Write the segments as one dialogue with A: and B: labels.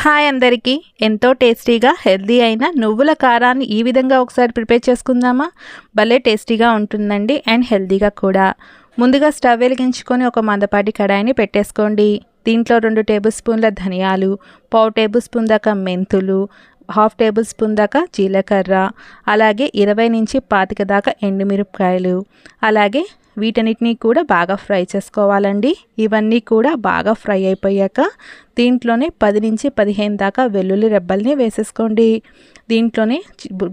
A: Hi అందరికీ. ఎంతో టేస్టీగా హెల్దీ అయిన నువ్వుల కారాన్ని ఈ విధంగా ఒకసారి ప్రిపేర్ చేసుకుందామా? భలే టేస్టీగా ఉంటుందండి అండ్ హెల్దీగా కూడా. ముందుగా స్టవ్ వెలిగించుకొని ఒక మందపాటి కడాయిని పెట్టేసుకోండి. దీంట్లో రెండు టేబుల్ స్పూన్ల ధనియాలు పావు టేబుల్ స్పూన్ దాకా మెంతులు హాఫ్ టేబుల్ స్పూన్ దాకా జీలకర్ర అలాగే ఇరవై నుంచి పాతిక దాకా ఎండుమిరపకాయలు అలాగే వీటన్నిటినీ కూడా బాగా ఫ్రై చేసుకోవాలండి. ఇవన్నీ కూడా బాగా ఫ్రై అయిపోయాక దీంట్లోనే పది నుంచి పదిహేను దాకా వెల్లుల్లి రెబ్బల్ని వేసేసుకోండి. దీంట్లోనే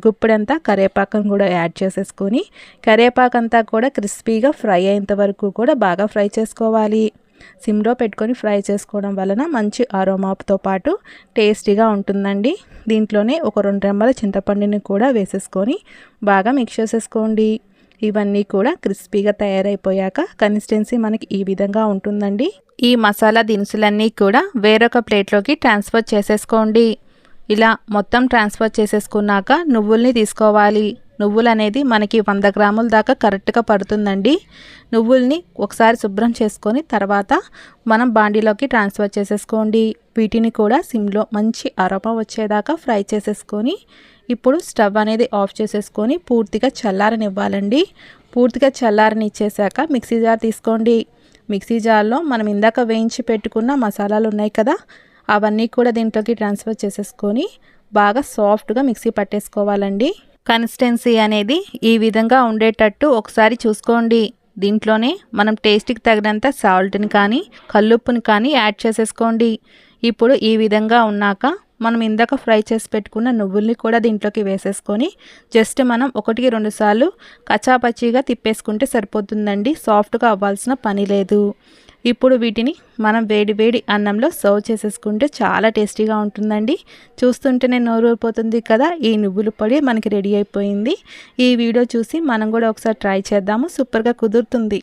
A: గుప్పుడంతా కరివేపాకం కూడా యాడ్ చేసేసుకొని కరివేపాకంతా కూడా క్రిస్పీగా ఫ్రై అయ్యేంత వరకు కూడా బాగా ఫ్రై చేసుకోవాలి. సిమ్లో పెట్టుకొని ఫ్రై చేసుకోవడం వలన మంచి అరోమాప్తో పాటు టేస్టీగా ఉంటుందండి. దీంట్లోనే ఒక రెండు రెమ్మల చింతపండుని కూడా వేసేసుకొని బాగా మిక్స్ చేసేసుకోండి. ఇవన్నీ కూడా క్రిస్పీగా తయారైపోయాక కన్సిస్టెన్సీ మనకి ఈ విధంగా ఉంటుందండి. ఈ మసాలా దినుసులన్నీ కూడా వేరొక ప్లేట్లోకి ట్రాన్స్ఫర్ చేసేసుకోండి. ఇలా మొత్తం ట్రాన్స్ఫర్ చేసేసుకున్నాక నువ్వుల్ని తీసుకోవాలి. నువ్వులు అనేది మనకి వంద గ్రాముల దాకా కరెక్ట్గా పడుతుందండి. నువ్వుల్ని ఒకసారి శుభ్రం చేసుకొని తర్వాత మనం బాండీలోకి ట్రాన్స్ఫర్ చేసేసుకోండి. వీటిని కూడా సిమ్లో మంచి అరప వచ్చేదాకా ఫ్రై చేసేసుకొని ఇప్పుడు స్టవ్ అనేది ఆఫ్ చేసేసుకొని పూర్తిగా చల్లారనివ్వాలండి. పూర్తిగా చల్లారని ఇచ్చేసాక మిక్సీ జార్ తీసుకోండి. మిక్సీ జార్లో మనం ఇందాక వేయించి పెట్టుకున్న మసాలాలు ఉన్నాయి కదా అవన్నీ కూడా దీంట్లోకి ట్రాన్స్ఫర్ చేసేసుకొని బాగా సాఫ్ట్గా మిక్సీ పట్టేసుకోవాలండి. కన్సిస్టెన్సీ అనేది ఈ విధంగా ఉండేటట్టు ఒకసారి చూసుకోండి. దీంట్లోనే మనం టేస్ట్కి తగినంత సాల్ట్ని కానీ కల్లుప్పుని కానీ యాడ్ చేసేసుకోండి. ఇప్పుడు ఈ విధంగా ఉన్నాక మనం ఇందాక ఫ్రై చేసి పెట్టుకున్న నువ్వుల్ని కూడా దీంట్లోకి వేసేసుకొని జస్ట్ మనం ఒకటికి రెండు సార్లు కచాపచ్చిగా తిప్పేసుకుంటే సరిపోతుందండి. సాఫ్ట్గా అవ్వాల్సిన పని లేదు. ఇప్పుడు వీటిని మనం వేడి వేడి అన్నంలో సర్వ్ చేసేసుకుంటే చాలా టేస్టీగా ఉంటుందండి. చూస్తుంటేనే నోరూరిపోతుంది కదా ఈ నువ్వుల పొడి మనకి రెడీ అయిపోయింది. ఈ వీడియో చూసి మనం కూడా ఒకసారి ట్రై చేద్దాము. సూపర్గా కుదురుతుంది.